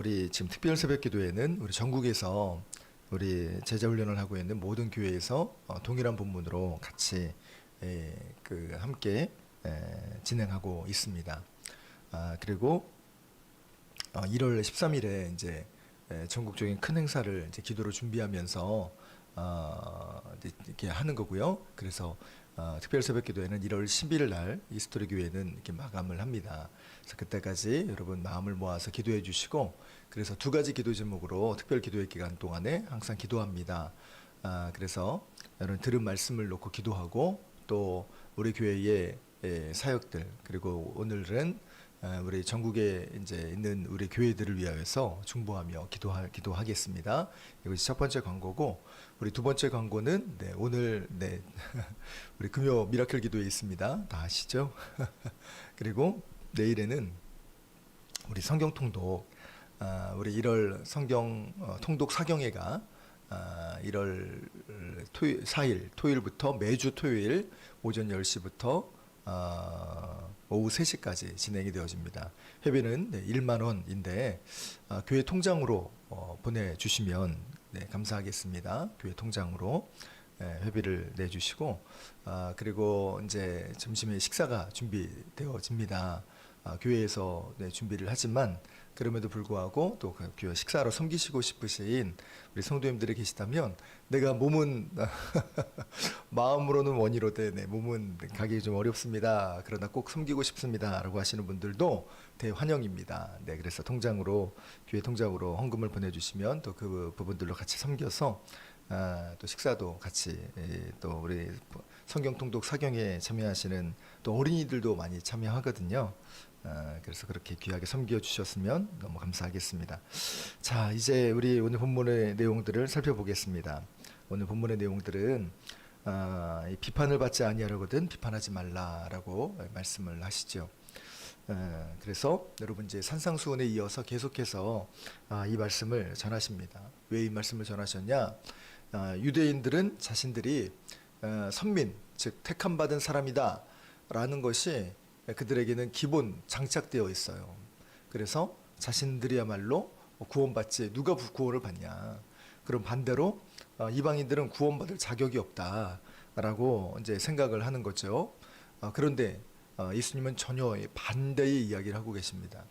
우리 지금 특별 새벽 기도회는 우리 전국에서 우리 제자 훈련을 하고 있는 모든 교회에서 어, 동일한 본문으로 같이 에, 그 함께 에, 진행하고 있습니다. 아, 그리고 어, 1월 13일에 이제 에, 전국적인 큰 행사를 이제 기도로 준비하면서 어, 이렇게 하는 거고요. 그래서 어, 특별 새벽 기도회는 1월 10일 날 이스토리 교회는 이렇게 마감을 합니다. 그래서 그때까지 여러분 마음을 모아서 기도해 주시고 그래서 두 가지 기도 제목으로 특별 기도회 기간 동안에 항상 기도합니다. 아, 그래서 여러분 들은 말씀을 놓고 기도하고 또 우리 교회의 예, 사역들 그리고 오늘은 아, 우리 전국에 이제 있는 우리 교회들을 위하여서 중보하며 기도하, 기도하겠습니다. 이것이 첫 번째 광고고 우리 두 번째 광고는 네, 오늘 네, 우리 금요 미라클 기도에 있습니다. 다 아시죠? 그리고 내일에는 우리 성경 통독 아, 우리 1월 성경 어, 통독 사경회가 아, 1월 토요일 4일 토요일부터 매주 토요일 오전 10시부터 아, 오후 3시까지 진행이 되어집니다. 회비는 네, 1만 원인데 아, 교회 통장으로 어, 보내주시면 네, 감사하겠습니다. 교회 통장으로 예, 회비를 내주시고 아, 그리고 이제 점심에 식사가 준비되어집니다. 아, 교회에서 네, 준비를 하지만 그럼에도 불구하고 또그 교회 식사로 섬기시고 싶으신 우리 성도님들이 계시다면 내가 몸은 마음으로는 원이로되 네, 몸은 가기 좀 어렵습니다. 그러나 꼭 섬기고 싶습니다라고 하시는 분들도 대환영입니다. 네, 그래서 통장으로 교회 통장으로 헌금을 보내주시면 또 그 부분들로 같이 섬겨서 아, 또 식사도 같이 에, 또 우리 성경 통독 사경에 참여하시는 또 어린이들도 많이 참여하거든요. 아, 그래서 그렇게 귀하게 섬겨 주셨으면 너무 감사하겠습니다. 자, 이제 우리 오늘 본문의 내용들을 살펴보겠습니다. 오늘 본문의 내용들은 아, 이 비판을 받지 아니하려거든 비판하지 말라라고 말씀을 하시죠. 에, 그래서 여러분 이제 산상수훈에 이어서 계속해서 아, 이 말씀을 전하십니다. 왜 이 말씀을 전하셨냐? 아, 유대인들은 자신들이 어, 선민, 즉 택함 받은 사람이다라는 것이 그들에게는 기본 장착되어 있어요. 그래서 자신들이야말로 구원받지 누가 구원을 받냐? 그럼 반대로 어, 이방인들은 구원받을 자격이 없다라고 이제 생각을 하는 거죠. 어, 그런데 어, 예수님은 전혀 반대의 이야기를 하고 계십니다.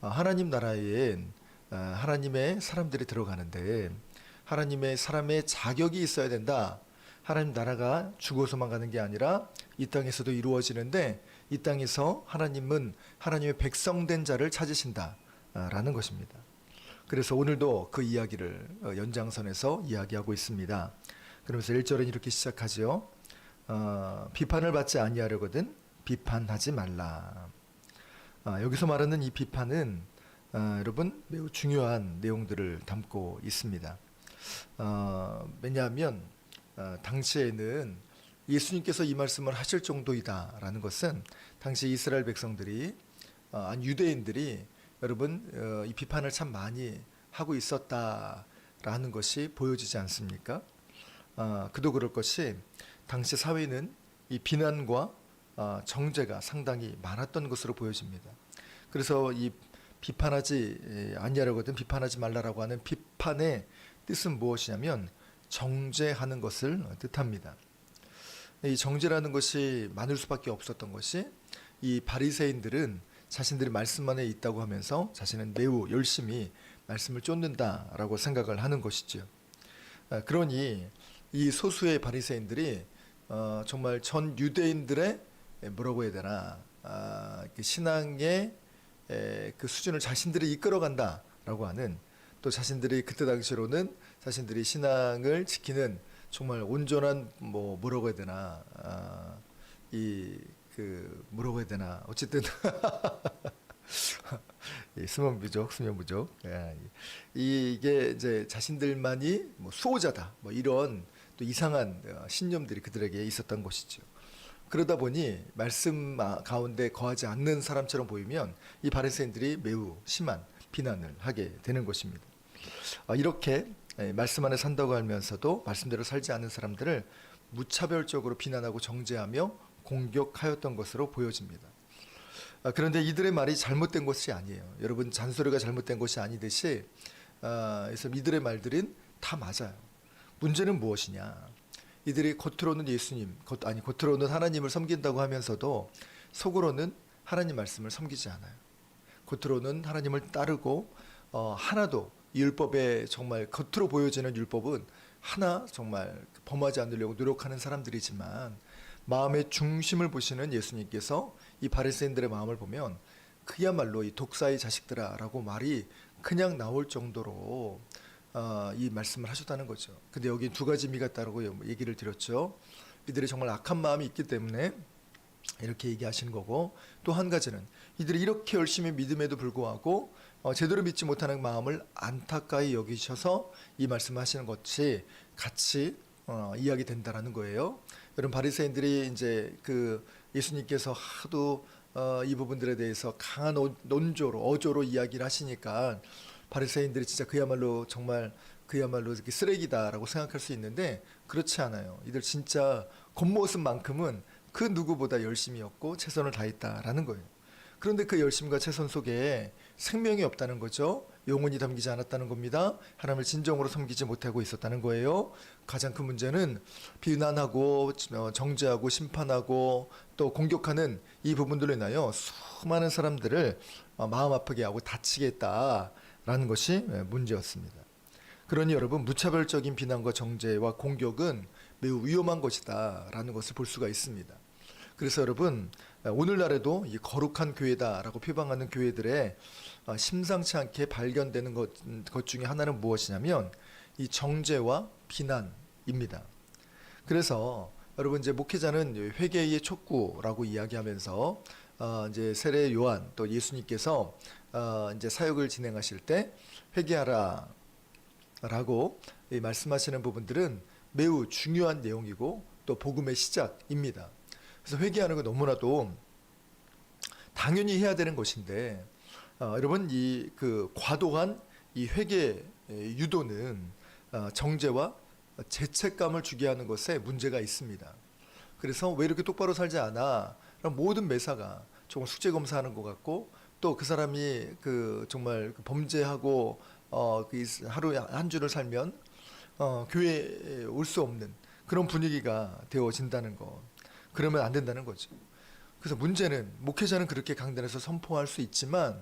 어, 하나님 나라엔 어, 하나님의 사람들이 들어가는데 하나님의 사람의 자격이 있어야 된다. 하나님 나라가 죽어서만 가는 게 아니라 이 땅에서도 이루어지는데 이 땅에서 하나님은 하나님의 백성된 자를 찾으신다라는 것입니다. 그래서 오늘도 그 이야기를 어, 연장선에서 이야기하고 있습니다. 그러면서 1절은 이렇게 시작하죠. 어, 비판을 받지 아니하려거든 비판하지 말라. 아, 여기서 말하는 이 비판은 아, 여러분 매우 중요한 내용들을 담고 있습니다. 어, 왜냐하면 어, 당시에는 예수님께서 이 말씀을 하실 정도이다라는 것은 당시 이스라엘 백성들이 어, 아니 유대인들이 여러분 어, 이 비판을 참 많이 하고 있었다라는 것이 보여지지 않습니까? 어, 그도 그럴 것이 당시 사회는 이 비난과 어, 정죄가 상당히 많았던 것으로 보여집니다. 그래서 이 비판하지 에, 아니하려거든 비판하지 말라라고 하는 비판의 뜻은 무엇이냐면 정죄하는 것을 뜻합니다. 이 정죄라는 것이 많을 수밖에 없었던 것이 이 바리새인들은 자신들이 말씀 안에 있다고 하면서 자신은 매우 열심히 말씀을 쫓는다라고 생각을 하는 것이죠. 아, 그러니 이 소수의 바리새인들이 어, 정말 전 유대인들의 뭐라고 해야 되나 아, 그 신앙의 에, 그 수준을 자신들이 이끌어간다라고 하는 또 자신들이 그때 당시로는 자신들이 신앙을 지키는 정말 온전한 뭐 뭐라고 해야 되나 아, 이그 뭐라고 해야 되나 어쨌든 이 수면 부족, 수면 부족. 예, 이- 이게 이제 자신들만이 뭐 수호자다, 뭐 이런 또 이상한 어, 신념들이 그들에게 있었던 것이죠. 그러다 보니 말씀 아- 가운데 거하지 않는 사람처럼 보이면 이 바리새인들이 매우 심한 비난을 하게 되는 것입니다. 아, 이렇게 예, 말씀 안에 산다고 하면서도 말씀대로 살지 않는 사람들을 무차별적으로 비난하고 정죄하며 공격하였던 것으로 보여집니다. 아, 그런데 이들의 말이 잘못된 것이 아니에요. 여러분 잔소리가 잘못된 것이 아니듯이 아, 그래서 이들의 말들은 다 맞아요. 문제는 무엇이냐? 이들이 겉으로는 예수님, 겉, 아니 겉으로는 하나님을 섬긴다고 하면서도 속으로는 하나님 말씀을 섬기지 않아요. 겉으로는 하나님을 따르고 어, 하나도 이 율법에 정말 겉으로 보여지는 율법은 하나 정말 범하지 않으려고 노력하는 사람들이지만 마음의 중심을 보시는 예수님께서 이 바리새인들의 마음을 보면 그야말로 이 독사의 자식들아라고 말이 그냥 나올 정도로 어, 이 말씀을 하셨다는 거죠. 근데 여기 두 가지 미가 있다고 얘기를 드렸죠. 이들이 정말 악한 마음이 있기 때문에 이렇게 얘기하시는 거고 또 한 가지는 이들이 이렇게 열심히 믿음에도 불구하고 어, 제대로 믿지 못하는 마음을 안타까이 여기셔서 이 말씀하시는 것이 같이 어, 이야기 된다라는 거예요. 여러분 바리새인들이 이제 그 예수님께서 하도 어, 이 부분들에 대해서 강한 오- 논조로 어조로 이야기를 하시니까 바리새인들이 진짜 그야말로 정말 그야말로 이렇게 쓰레기다라고 생각할 수 있는데 그렇지 않아요. 이들 진짜 겉모습만큼은 그 누구보다 열심이었고 최선을 다했다라는 거예요. 그런데 그 열심과 최선 속에 생명이 없다는 거죠. 영혼이 담기지 않았다는 겁니다. 하나님을 진정으로 섬기지 못하고 있었다는 거예요. 가장 큰 문제는 비난하고 어, 정죄하고 심판하고 또 공격하는 이 부분들로 인하여 수많은 사람들을 어, 마음 아프게 하고 다치게 했다라는 것이 예, 문제였습니다. 그러니 여러분 무차별적인 비난과 정죄와 공격은 매우 위험한 것이다라는 것을 볼 수가 있습니다. 그래서 여러분 오늘날에도 이 거룩한 교회다라고 표방하는 교회들의 어, 심상치 않게 발견되는 것, 음, 것 중에 하나는 무엇이냐면 이 정죄와 비난입니다. 그래서 여러분 이제 목회자는 회개의 촉구라고 이야기하면서 어, 이제 세례 요한 또 예수님께서 어, 이제 사역을 진행하실 때 회개하라 라고 이 말씀하시는 부분들은 매우 중요한 내용이고 또 복음의 시작입니다. 그래서 회개하는 건 너무나도 당연히 해야 되는 것인데 어, 여러분 이 그 과도한 이 회개 유도는 어, 정죄와 죄책감을 주게 하는 것에 문제가 있습니다. 그래서 왜 이렇게 똑바로 살지 않아? 모든 매사가 정말 숙제 검사하는 것 같고 또 그 사람이 그 정말 그 범죄하고 어 그 하루 한 주를 살면 어 교회에 올 수 없는 그런 분위기가 되어진다는 거. 그러면 안 된다는 거죠. 그래서 문제는 목회자는 그렇게 강단에서 선포할 수 있지만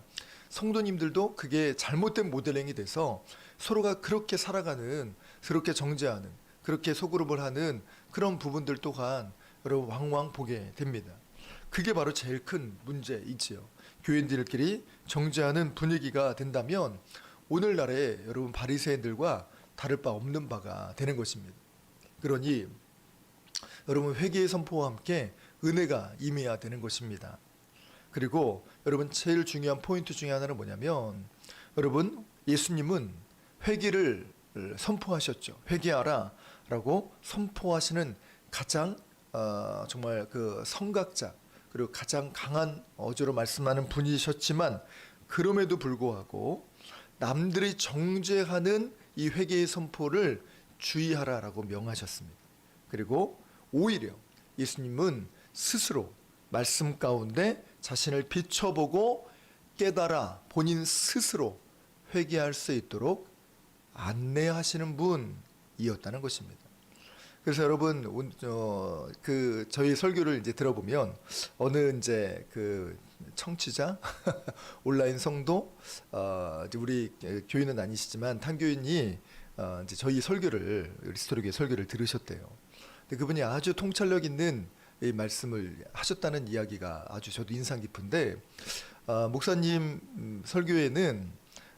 성도님들도 그게 잘못된 모델링이 돼서 서로가 그렇게 살아가는 그렇게 정죄하는 그렇게 소그룹을 하는 그런 부분들 또한 여러분 왕왕 보게 됩니다. 그게 바로 제일 큰 문제이지요. 교인들끼리 정죄하는 분위기가 된다면 오늘날의 여러분 바리새인들과 다를 바 없는 바가 되는 것입니다. 그러니 여러분 회개의 선포와 함께 은혜가 임해야 되는 것입니다. 그리고 여러분 제일 중요한 포인트 중에 하나는 뭐냐면 여러분 예수님은 회개를 선포하셨죠. 회개하라라고 선포하시는 가장 어, 정말 그 성각자 그리고 가장 강한 어조로 말씀하는 분이셨지만 그럼에도 불구하고 남들이 정죄하는 이 회개의 선포를 주의하라라고 명하셨습니다. 그리고 오히려 예수님은 스스로 말씀 가운데 자신을 비춰보고 깨달아 본인 스스로 회개할 수 있도록 안내하시는 분이었다는 것입니다. 그래서 여러분 온- 어, 그 저희 설교를 이제 들어보면 어느 이제 그 청취자 온라인 성도 어, 우리 교인은 아니시지만 탄교인이 어, 이제 저희 설교를 리스토리교의 설교를 들으셨대요. 근데 그분이 아주 통찰력 있는 이 말씀을 하셨다는 이야기가 아주 저도 인상 깊은데 어, 목사님 음, 설교에는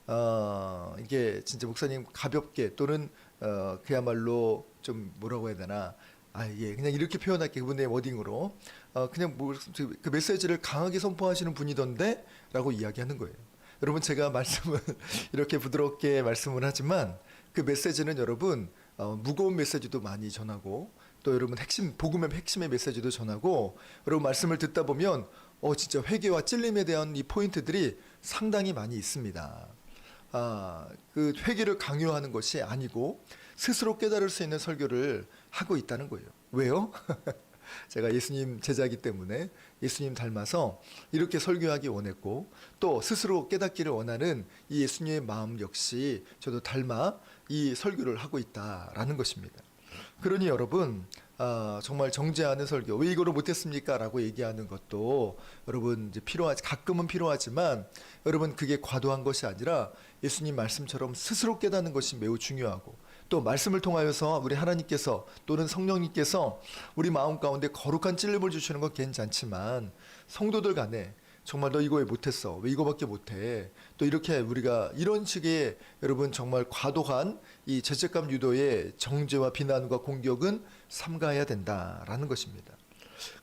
어, 이게 진짜 목사님 가볍게 또는 어, 그야말로 좀 뭐라고 해야 되나 아, 예, 그냥 이렇게 표현할게 그분의 워딩으로 어, 그냥 뭐, 그 메시지를 강하게 선포하시는 분이던데라고 이야기하는 거예요. 여러분 제가 말씀을 이렇게 부드럽게 말씀을 하지만 그 메시지는 여러분 어, 무거운 메시지도 많이 전하고 또 여러분 핵심 복음의 핵심의 메시지도 전하고 여러분 말씀을 듣다 보면 어 진짜 회개와 찔림에 대한 이 포인트들이 상당히 많이 있습니다. 아, 그 회개를 강요하는 것이 아니고 스스로 깨달을 수 있는 설교를 하고 있다는 거예요. 왜요? 제가 예수님 제자이기 때문에 예수님 닮아서 이렇게 설교하기 원했고 또 스스로 깨닫기를 원하는 이 예수님의 마음 역시 저도 닮아 이 설교를 하고 있다라는 것입니다. 그러니 여러분 아, 정말 정죄하는 설교 왜 이거를 못했습니까?라고 얘기하는 것도 여러분 이제 필요하지 가끔은 필요하지만 여러분 그게 과도한 것이 아니라 예수님 말씀처럼 스스로 깨닫는 것이 매우 중요하고 또 말씀을 통하여서 우리 하나님께서 또는 성령님께서 우리 마음 가운데 거룩한 찔림을 주시는 건 괜찮지만 성도들 간에 정말 너 이거 왜 못했어? 왜 이거밖에 못해? 또 이렇게 우리가 이런 식의 여러분 정말 과도한 이 죄책감 유도의 정죄와 비난과 공격은 삼가해야 된다라는 것입니다.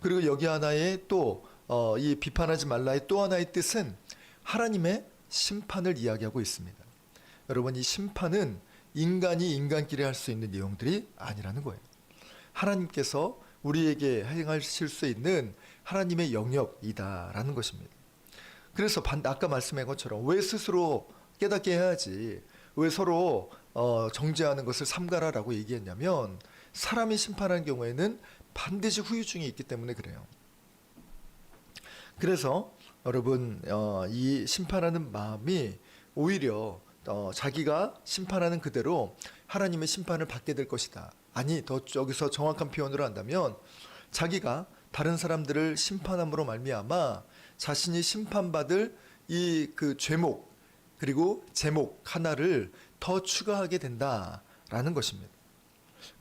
그리고 여기 하나의 또 어, 이 비판하지 말라의 또 하나의 뜻은 하나님의 심판을 이야기하고 있습니다. 여러분 이 심판은 인간이 인간끼리 할 수 있는 내용들이 아니라는 거예요. 하나님께서 우리에게 행하실 수 있는 하나님의 영역이다라는 것입니다. 그래서 반- 아까 말씀한 것처럼 왜 스스로 깨닫게 해야지 왜 서로 어, 정죄하는 것을 삼가라라고 얘기했냐면 사람이 심판하는 경우에는 반드시 후유증이 있기 때문에 그래요. 그래서 여러분 어, 이 심판하는 마음이 오히려 어, 자기가 심판하는 그대로 하나님의 심판을 받게 될 것이다. 아니 더 여기서 정확한 표현으로 한다면 자기가 다른 사람들을 심판함으로 말미암아 자신이 심판받을 이 그 죄목 그리고 제목 하나를 더 추가하게 된다라는 것입니다.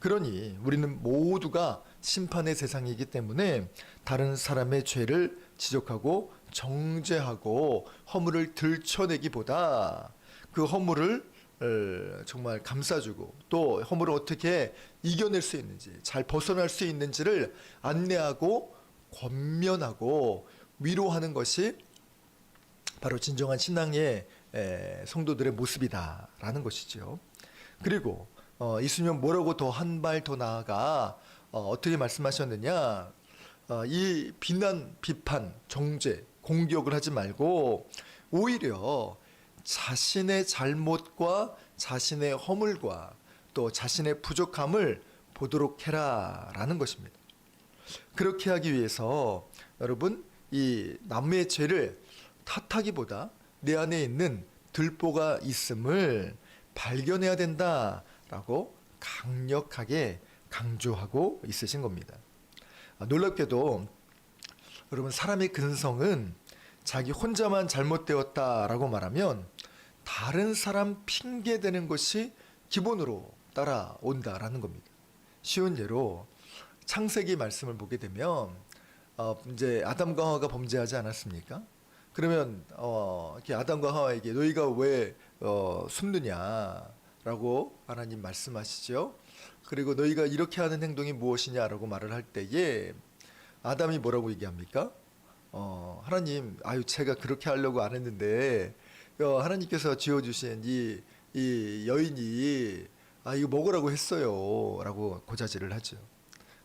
그러니 우리는 모두가 심판의 세상이기 때문에 다른 사람의 죄를 지적하고 정죄하고 허물을 들춰내기보다 그 허물을 어, 정말 감싸주고 또 허물을 어떻게 이겨낼 수 있는지 잘 벗어날 수 있는지를 안내하고 권면하고 위로하는 것이 바로 진정한 신앙의 에, 성도들의 모습이다라는 것이죠. 그리고 어, 예수님은 뭐라고 더 한 발 더 나아가 어, 어떻게 말씀하셨느냐? 어, 이 비난, 비판, 정죄, 공격을 하지 말고 오히려 자신의 잘못과 자신의 허물과 또 자신의 부족함을 보도록 해라라는 것입니다. 그렇게 하기 위해서 여러분 이 남의 죄를 탓하기보다 내 안에 있는 들보가 있음을 발견해야 된다라고 강력하게 강조하고 있으신 겁니다. 아, 놀랍게도 여러분 사람의 근성은 자기 혼자만 잘못되었다라고 말하면 다른 사람 핑계 대는 것이 기본으로 따라온다라는 겁니다. 쉬운 예로 창세기 말씀을 보게 되면 어, 이제 아담과 하와가 범죄하지 않았습니까? 그러면 어, 아담과 하와에게 너희가 왜 어, 숨느냐라고 하나님 말씀하시죠. 그리고 너희가 이렇게 하는 행동이 무엇이냐라고 말을 할 때에 아담이 뭐라고 얘기합니까? 어, 하나님, 아유 제가 그렇게 하려고 안 했는데 어, 하나님께서 지어주신 이, 이 여인이 아 이거 먹으라고 했어요라고 고자질을 하죠.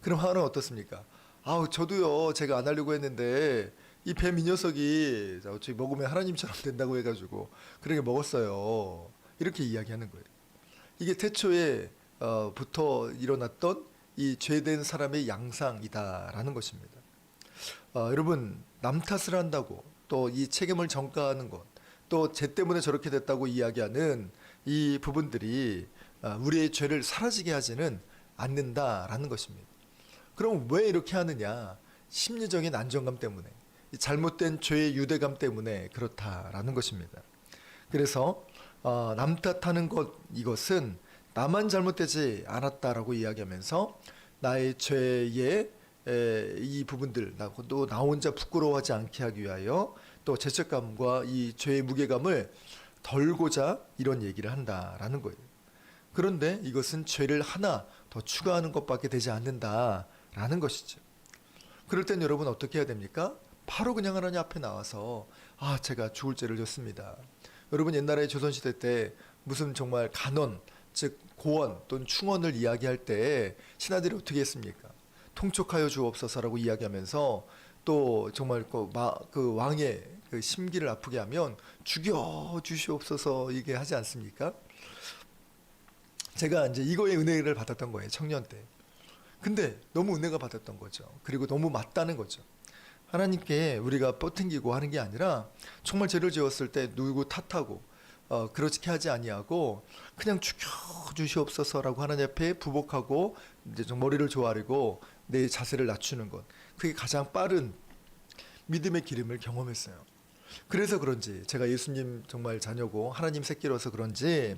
그럼 하나는 어떻습니까? 아우 저도요 제가 안 하려고 했는데 이 뱀 이 녀석이 어차피 먹으면 하나님처럼 된다고 해가지고 그렇게 먹었어요. 이렇게 이야기하는 거예요. 이게 태초에 어, 부터 일어났던 이 죄된 사람의 양상이다라는 것입니다. 어, 여러분 남 탓을 한다고 또 이 책임을 전가하는 것, 또 죄 때문에 저렇게 됐다고 이야기하는 이 부분들이 어, 우리의 죄를 사라지게 하지는 않는다라는 것입니다. 그럼 왜 이렇게 하느냐? 심리적인 안정감 때문에, 이 잘못된 죄의 유대감 때문에 그렇다라는 것입니다. 그래서 어, 남 탓하는 것 이것은 나만 잘못되지 않았다라고 이야기하면서 나의 죄의 에, 이 부분들 나- 또나 혼자 부끄러워하지 않게 하기 위하여 또 죄책감과 이 죄의 무게감을 덜고자 이런 얘기를 한다라는 거예요. 그런데 이것은 죄를 하나 더 추가하는 것밖에 되지 않는다 라는 것이죠. 그럴 땐 여러분 어떻게 해야 됩니까? 바로 그냥 하나님 앞에 나와서 아 제가 죽을 죄를 졌습니다. 여러분 옛날에 조선시대 때 무슨 정말 간원 즉 고원 또는 충원을 이야기할 때 신하들이 어떻게 했습니까? 통촉하여 주옵소서라고 이야기하면서 또 정말 그, 마, 그 왕의 그 심기를 아프게 하면 죽여 주시옵소서 이게 하지 않습니까? 제가 이제 이거의 은혜를 받았던 거예요 청년 때. 근데 너무 은혜가 받았던 거죠. 그리고 너무 맞다는 거죠. 하나님께 우리가 뻗팅기고 하는 게 아니라 정말 죄를 지었을 때 누구 탓하고 어, 그렇게 하지 아니하고 그냥 죽여 주시옵소서라고 하나님 앞에 부복하고 이제 좀 머리를 조아리고 내 자세를 낮추는 것 그게 가장 빠른 믿음의 기름을 경험했어요. 그래서 그런지 제가 예수님 정말 자녀고 하나님 새끼로서 그런지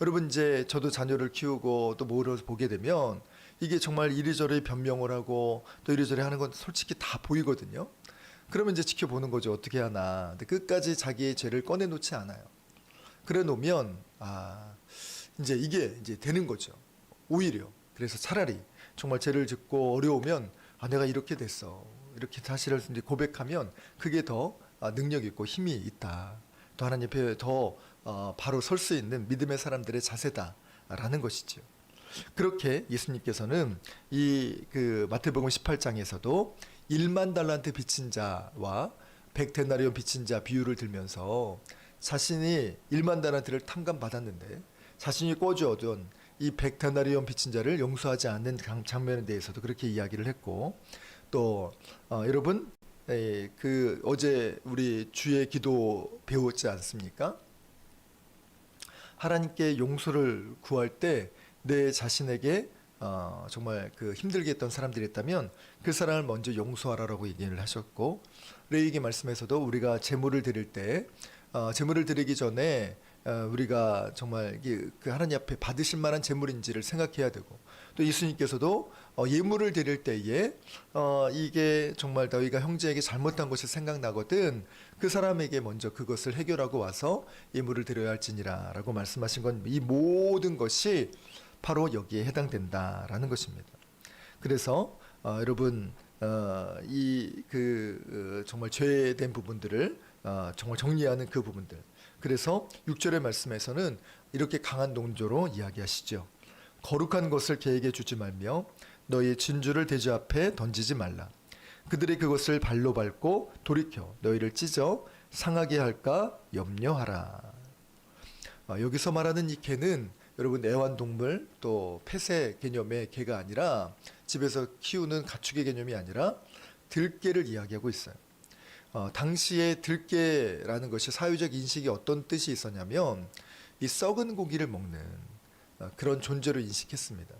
여러분 이제 저도 자녀를 키우고 또 모를 보게 되면 이게 정말 이리저리 변명을 하고 또 이리저리 하는 건 솔직히 다 보이거든요. 그러면 이제 지켜보는 거죠. 어떻게 하나. 근데 끝까지 자기의 죄를 꺼내놓지 않아요. 그래 놓으면 아 이제 이게 이제 되는 거죠. 오히려 그래서 차라리 정말 죄를 짓고 어려우면 아 내가 이렇게 됐어 이렇게 사실을 이제 고백하면 그게 더 아, 능력 있고 힘이 있다. 또 하나님 앞에 더 어, 바로 설 수 있는 믿음의 사람들의 자세다라는 것이죠. 그렇게 예수님께서는 이 그 마태복음 18장에서도 1만 달란트 빚진 자와 100데나리온 빚진 자 비유를 들면서 자신이 1만 달란트를 탕감 받았는데 자신이 꿔주어둔 이 100데나리온 빚진 자를 용서하지 않는 장- 장면에 대해서도 그렇게 이야기를 했고 또 어, 여러분 에, 그 어제 우리 주의 기도 배웠지 않습니까? 하나님께 용서를 구할 때 내 자신에게 어, 정말 그 힘들게 했던 사람들이 있다면 그 사람을 먼저 용서하라라고 얘기를 하셨고 레이기 말씀에서도 우리가 제물을 드릴 때 어, 제물을 드리기 전에 어, 우리가 정말 그 하나님 앞에 받으실 만한 제물인지를 생각해야 되고 또 예수님께서도 어, 예물을 드릴 때에 어, 이게 정말 너희가 형제에게 잘못한 것이 생각나거든 그 사람에게 먼저 그것을 해결하고 와서 예물을 드려야 할지니라라고 말씀하신 건 이 모든 것이 바로 여기에 해당된다라는 것입니다. 그래서 어, 여러분 어, 이그 정말 죄된 부분들을 어, 정말 정리하는 그 부분들. 그래서 6절의 말씀에서는 이렇게 강한 농조로 이야기하시죠. 거룩한 것을 계에게 주지 말며 너희 진주를 대주 앞에 던지지 말라. 그들이 그것을 발로 밟고 돌이켜 너희를 찢어 상하게 할까 염려하라. 아, 여기서 말하는 이 개는 여러분 애완동물 또 폐쇄 개념의 개가 아니라 집에서 키우는 가축의 개념이 아니라 들개를 이야기하고 있어요. 어, 당시에 들개라는 것이 사회적 인식이 어떤 뜻이 있었냐면 이 썩은 고기를 먹는 어, 그런 존재로 인식했습니다.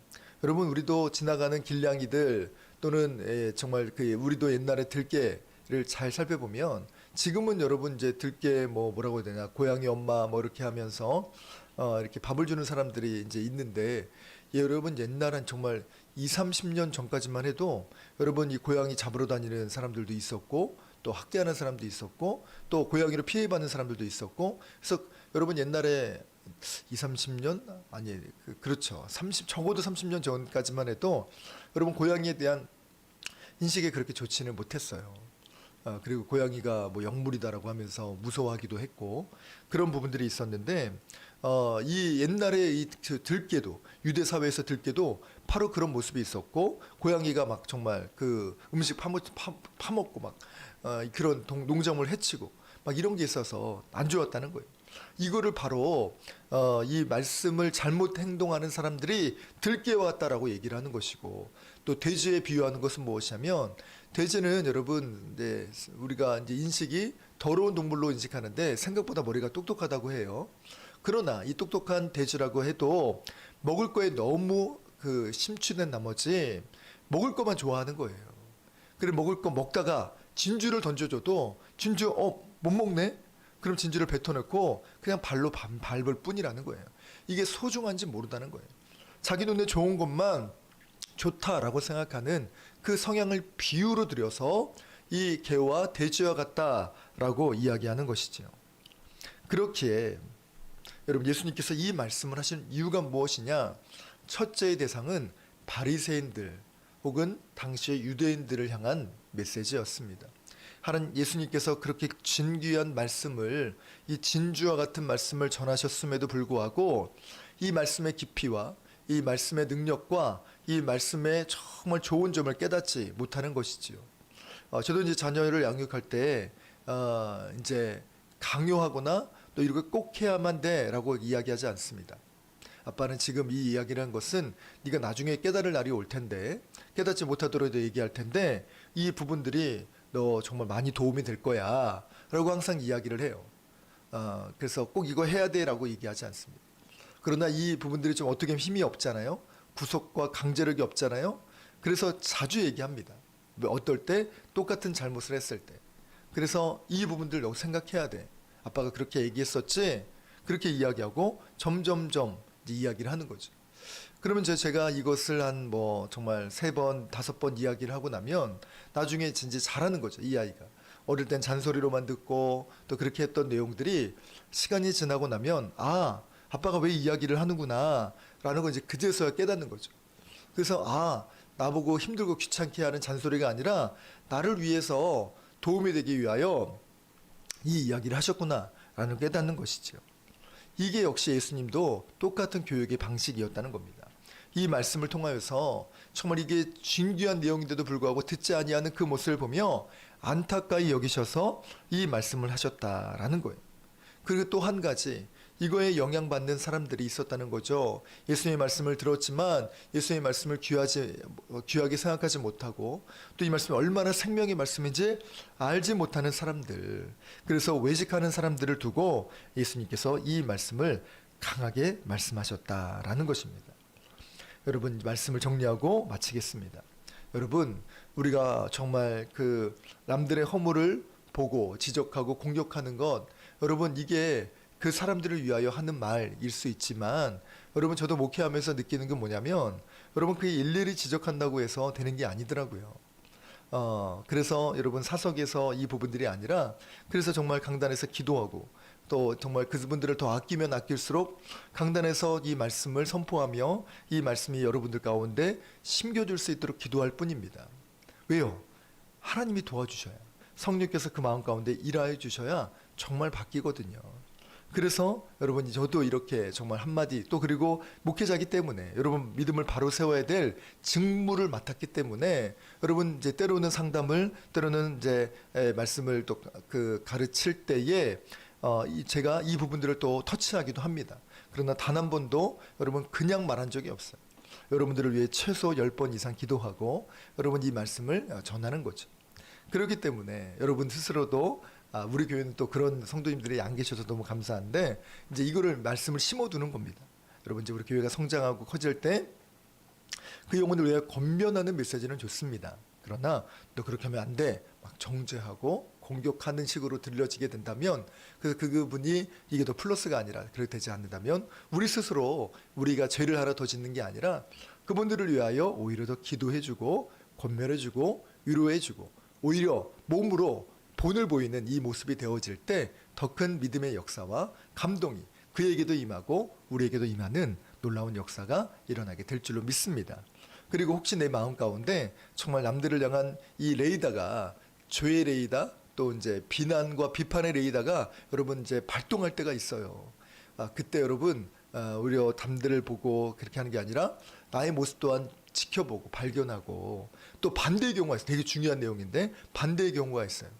여러분 우리도 지나가는 길냥이들 또는 에, 정말 그 우리도 옛날에 들개를 잘 살펴보면 지금은 여러분 이제 들개 뭐 뭐라고 해야 되냐 고양이 엄마 뭐 이렇게 하면서 어, 이렇게 밥을 주는 사람들이 이제 있는데 예, 여러분 옛날엔 정말 2, 30년 전까지만 해도 여러분 이 고양이 잡으러 다니는 사람들도 있었고 또 학대하는 사람도 있었고 또 고양이로 피해받는 사람들도 있었고 그래서 여러분 옛날에 2, 30년 아니 그, 그렇죠. 30 적어도 30년 전까지만 해도 여러분 고양이에 대한 인식이 그렇게 좋지는 못했어요. 어, 그리고 고양이가 뭐 영물이다라고 하면서 무서워하기도 했고 그런 부분들이 있었는데 어, 이 옛날에 이그 들깨도 유대 사회에서 들깨도 바로 그런 모습이 있었고 고양이가 막 정말 그 음식 파먹, 파, 파먹고 막 어, 그런 동, 농작물 해치고 막 이런 게 있어서 안 좋았다는 거예요. 이거를 바로 어, 이 말씀을 잘못 행동하는 사람들이 들깨와 같다라고 얘기를 하는 것이고 또 돼지에 비유하는 것은 무엇이냐면 돼지는 여러분 네, 우리가 이제 인식이 더러운 동물로 인식하는데 생각보다 머리가 똑똑하다고 해요. 그러나 이 똑똑한 돼지라고 해도 먹을 거에 너무 그 심취된 나머지 먹을 것만 좋아하는 거예요. 그래 먹을 거 먹다가 진주를 던져줘도 진주 어 못 먹네. 그럼 진주를 뱉어놓고 그냥 발로 밟- 밟을 뿐이라는 거예요. 이게 소중한지 모른다는 거예요. 자기 눈에 좋은 것만 좋다라고 생각하는 그 성향을 비유로 들여서 이 개와 돼지와 같다라고 이야기하는 것이지요. 그렇기에 여러분 예수님께서 이 말씀을 하신 이유가 무엇이냐? 첫째의 대상은 바리새인들 혹은 당시의 유대인들을 향한 메시지였습니다. 하나님 예수님께서 그렇게 진귀한 말씀을 이 진주와 같은 말씀을 전하셨음에도 불구하고 이 말씀의 깊이와 이 말씀의 능력과 이 말씀의 정말 좋은 점을 깨닫지 못하는 것이지요. 어, 저도 이제 자녀를 양육할 때 어, 이제 강요하거나 또 이렇게 꼭 해야만 돼라고 이야기하지 않습니다. 아빠는 지금 이 이야기를 한 것은 네가 나중에 깨달을 날이 올 텐데 깨닫지 못하더라도 얘기할 텐데 이 부분들이 너 정말 많이 도움이 될 거야 라고 항상 이야기를 해요. 어, 그래서 꼭 이거 해야 돼라고 얘기하지 않습니다. 그러나 이 부분들이 좀 어떻게 힘이 없잖아요. 구속과 강제력이 없잖아요. 그래서 자주 얘기합니다. 뭐 어떨 때 똑같은 잘못을 했을 때. 그래서 이 부분들 너 생각해야 돼. 아빠가 그렇게 얘기했었지. 그렇게 이야기하고 점점점 이제 이야기를 하는 거죠. 그러면 제- 제가 이것을 한 뭐 정말 세 번, 다섯 번 이야기를 하고 나면 나중에 진짜 잘하는 거죠. 이 아이가. 어릴 땐 잔소리로만 듣고 또 그렇게 했던 내용들이 시간이 지나고 나면 아, 아빠가 왜 이야기를 하는구나 라는 걸 이제 그제서야 깨닫는 거죠. 그래서 아, 나보고 힘들고 귀찮게 하는 잔소리가 아니라 나를 위해서 도움이 되기 위하여 이 이야기를 하셨구나라는 깨닫는 것이죠. 이게 역시 예수님도 똑같은 교육의 방식이었다는 겁니다. 이 말씀을 통하여서 정말 이게 진귀한 내용인데도 불구하고 듣지 아니하는 그 모습을 보며 안타까이 여기셔서 이 말씀을 하셨다라는 거예요. 그리고 또 한 가지 이거에 영향받는 사람들이 있었다는 거죠. 예수님의 말씀을 들었지만 예수님의 말씀을 귀하지 귀하게 생각하지 못하고 또 이 말씀이 얼마나 생명의 말씀인지 알지 못하는 사람들. 그래서 외식하는 사람들을 두고 예수님께서 이 말씀을 강하게 말씀하셨다라는 것입니다. 여러분 이 말씀을 정리하고 마치겠습니다. 여러분 우리가 정말 그 남들의 허물을 보고 지적하고 공격하는 것 여러분 이게 그 사람들을 위하여 하는 말일 수 있지만 여러분 저도 목회하면서 느끼는 게 뭐냐면 여러분 그게 일일이 지적한다고 해서 되는 게 아니더라고요. 어, 그래서 여러분 사석에서 이 부분들이 아니라 그래서 정말 강단에서 기도하고 또 정말 그분들을 더 아끼면 아낄수록 강단에서 이 말씀을 선포하며 이 말씀이 여러분들 가운데 심겨줄 수 있도록 기도할 뿐입니다. 왜요? 하나님이 도와주셔야 성령께서 그 마음 가운데 일하여 주셔야 정말 바뀌거든요. 그래서 여러분 저도 이렇게 정말 한마디 또 그리고 목회자기 때문에 여러분 믿음을 바로 세워야 될 직무를 맡았기 때문에 여러분 이제 때로는 상담을 때로는 이제 에, 말씀을 또 그 가르칠 때에 어, 이- 제가 이 부분들을 또 터치하기도 합니다. 그러나 단 한 번도 여러분 그냥 말한 적이 없어요. 여러분들을 위해 최소 10번 이상 기도하고 여러분 이 말씀을 어, 전하는 거죠. 그렇기 때문에 여러분 스스로도 아, 우리 교회는 또 그런 성도님들이 안 계셔서 너무 감사한데 이제 이거를 말씀을 심어두는 겁니다. 여러분 이제 우리 교회가 성장하고 커질 때 그 영혼을 위해 권면하는 메시지는 좋습니다. 그러나 너 그렇게 하면 안 돼. 막 정죄하고 공격하는 식으로 들려지게 된다면 그 그분이 이게 더 플러스가 아니라 그렇게 되지 않는다면 우리 스스로 우리가 죄를 하나 더 짓는 게 아니라 그분들을 위하여 오히려 더 기도해주고 권면해주고 위로해주고 오히려 몸으로 본을 보이는 이 모습이 되어질 때 더 큰 믿음의 역사와 감동이 그에게도 임하고 우리에게도 임하는 놀라운 역사가 일어나게 될 줄로 믿습니다. 그리고 혹시 내 마음 가운데 정말 남들을 향한 이 레이더가 죄의 레이더 또 이제 비난과 비판의 레이더가 여러분 이제 발동할 때가 있어요. 아, 그때 여러분 아, 오히려 담들을 보고 그렇게 하는 게 아니라 나의 모습 또한 지켜보고 발견하고 또 반대의 경우가 있어요. 되게 중요한 내용인데 반대의 경우가 있어요.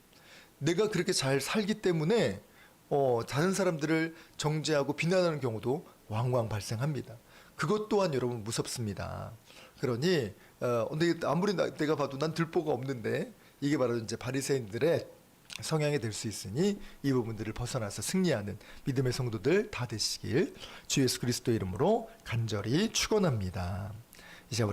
내가 그렇게 잘 살기 때문에 어, 다른 사람들을 정죄하고 비난하는 경우도 왕왕 발생합니다. 그것 또한 여러분 무섭습니다. 그러니 어, 아무리 나, 내가 봐도 난 들보가 없는데 이게 바로 이제 바리새인들의 성향이 될 수 있으니 이 부분들을 벗어나서 승리하는 믿음의 성도들 다 되시길 주 예수 그리스도 이름으로 간절히 축원합니다.